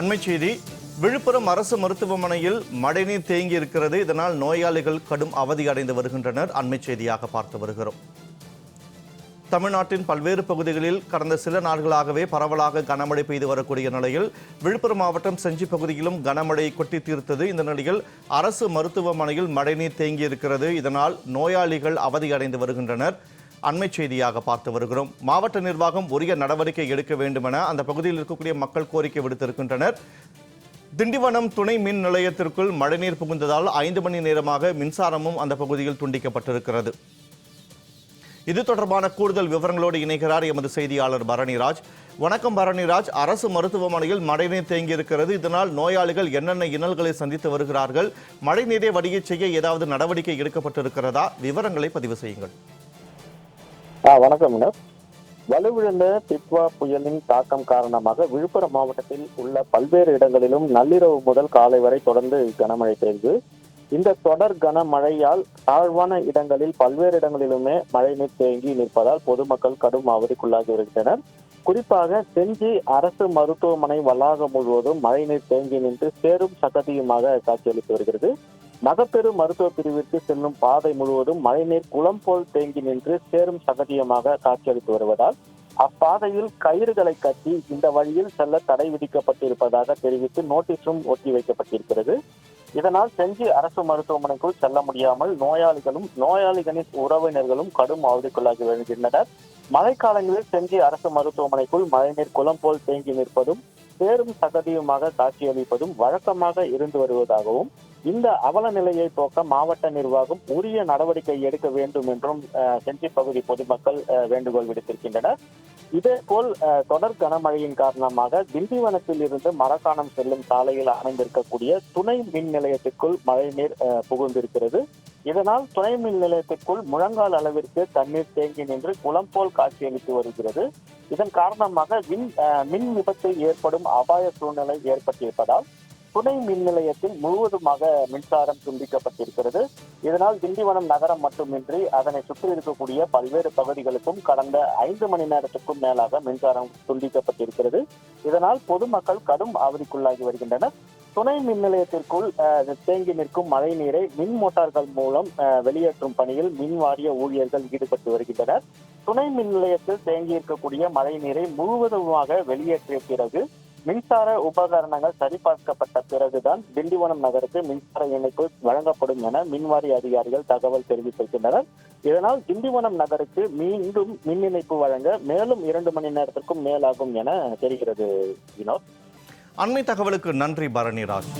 அண்மை செய்தி விழுப்புரம் அரசு மருத்துவமனையில் மழைநீர் தேங்கி இருக்கிறது இதனால் நோயாளிகள் கடும் அவதி அடைந்து வருகின்றனர். அண்மை செய்தியாக பார்த்து வருகிறோம். தமிழ்நாட்டின் பல்வேறு பகுதிகளில் கடந்த சில நாட்களாகவே பரவலாக கனமழை பெய்து வரக்கூடிய நிலையில் விழுப்புரம் மாவட்டம் செஞ்சி பகுதியிலும் கனமழை கொட்டி தீர்த்தது. இந்த நிலையில் அரசு மருத்துவமனையில் மழைநீர் தேங்கி இருக்கிறது இதனால் நோயாளிகள் அவதி அடைந்து வருகின்றனர். அண்மை செய்தியாக பார்த்து வருகிறோம். மாவட்ட நிர்வாகம் உரிய நடவடிக்கை எடுக்க வேண்டும் என அந்த பகுதியில் இருக்கக்கூடிய மக்கள் கோரிக்கை விடுத்திருக்கின்றனர். திண்டிவனம் துணை மின் நிலையத்திற்குள் மழைநீர் புகுந்ததால் ஐந்து மணி நேரமாக மின்சாரமும் அந்த பகுதியில் துண்டிக்கப்பட்டிருக்கிறது. இது தொடர்பான கூடுதல் விவரங்களோடு இணைகிறார் எமது செய்தியாளர் பரணிராஜ். வணக்கம் பரணிராஜ். அரசு மருத்துவமனையில் மழைநீர் தேங்கியிருக்கிறது. இதனால் நோயாளிகள் என்னென்ன இன்னல்களை சந்தித்து வருகிறார்கள்? மழைநீரை வடிகை செய்ய ஏதாவது நடவடிக்கை எடுக்கப்பட்டிருக்கிறதா? விவரங்களை பதிவு செய்யுங்கள். ஆ வணக்கம் மேடம். வலுவிழந்த டிட்வா புயலின் தாக்கம் காரணமாக விழுப்புரம் மாவட்டத்தில் உள்ள பல்வேறு இடங்களிலும் நள்ளிரவு முதல் காலை வரை தொடர்ந்து கனமழை பெய்து. இந்த தொடர் கனமழையால் தாழ்வான இடங்களில் பல்வேறு இடங்களிலுமே மழைநீர் தேங்கி நிற்பதால் பொதுமக்கள் கடும் அவதிக்குள்ளாகி வருகின்றனர். குறிப்பாக செஞ்சி அரசு மருத்துவமனை வளாகம் முழுவதும் மழைநீர் தேங்கி நின்று சேரும் சகதியுமாக காட்சியளித்து வருகிறது. நகப்பெரு மருத்துவ பிரிவிற்கு செல்லும் பாதை முழுவதும் மழைநீர் குளம் போல் தேங்கி நின்று சேரும் சகதியமாக காட்சியளித்து வருவதால் அப்பாதையில் கயிறுகளை கட்டி இந்த வழியில் செல்ல தடை விதிக்கப்பட்டிருப்பதாக தெரிவித்து நோட்டீஸும் ஒட்டி வைக்கப்பட்டிருக்கிறது. இதனால் செஞ்சி அரசு மருத்துவமனைக்குள் செல்ல முடியாமல் நோயாளிகளும் நோயாளிகளின் உறவினர்களும் கடும் அவதிக்குள்ளாகி வருகின்றனர் மழைக்காலங்களில் செஞ்சி அரசு மருத்துவமனைக்குள் மழைநீர் குளம் போல் தேங்கி நிற்பதும் பேரும் சகதியுமாக காட்சியளிப்பதும் வழக்கமாக இருந்து வருவதாகவும் இந்த அவல நிலையை போக்க மாவட்ட நிர்வாகம் உரிய நடவடிக்கை எடுக்க வேண்டும் என்றும் அஹ், செஞ்சி பகுதி பொதுமக்கள் அஹ், வேண்டுகோள் விடுத்திருக்கின்றனர். இதேபோல் போல் தொடர் கனமழையின் காரணமாக திண்டிவனத்தில் இருந்து மரக்காணம் செல்லும் சாலையில் அமைந்திருக்கக்கூடிய துணை மின் நிலையத்திற்குள் மழைநீர் அஹ், புகுந்திருக்கிறது. இதனால் துணை மின் நிலையத்திற்குள் முழங்கால் அளவிற்கு தண்ணீர் தேங்கி நின்று குளம் போல் காட்சியளித்து வருகிறது. இதன் காரணமாக மின் மின் விபத்து ஏற்படும் அபாய சூழ்நிலை ஏற்பட்டிருப்பதால் துணை மின் நிலையத்தில் முழுவதுமாக மின்சாரம் துண்டிக்கப்பட்டிருக்கிறது. இதனால் திண்டிவனம் நகரம் மட்டுமின்றி அதனை சுற்றி இருக்கக்கூடிய பல்வேறு பகுதிகளுக்கும் கடந்த ஐந்து மணி நேரத்துக்கும் மேலாக மின்சாரம் துண்டிக்கப்பட்டிருக்கிறது. இதனால் பொதுமக்கள் கடும் அவதிக்குள்ளாகி வருகின்றனர். துணை மின் நிலையத்திற்குள் தேங்கி நிற்கும் மழை நீரை மின் மோட்டார்கள் மூலம் வெளியேற்றும் பணியில் மின் வாரிய ஊழியர்கள் ஈடுபட்டு வருகின்றனர். துணை மின் நிலையத்தில் தேங்கி இருக்கக்கூடிய மழை நீரை முழுவதுமாக வெளியேற்றிய பிறகு மின்சார உபகரணங்கள் சரிபார்க்கப்பட்ட பிறகுதான் திண்டிவனம் நகருக்கு மின்சார இணைப்பு வழங்கப்படும் என மின்வாரி அதிகாரிகள் தகவல் தெரிவித்திருக்கின்றனர். இதனால் திண்டிவனம் நகருக்கு மீண்டும் மின் இணைப்பு வழங்க மேலும் இரண்டு மணி நேரத்திற்கும் மேலாகும் என தெரிகிறது வினோத். அண்மை தகவலுக்கு நன்றி பரணிராஜ்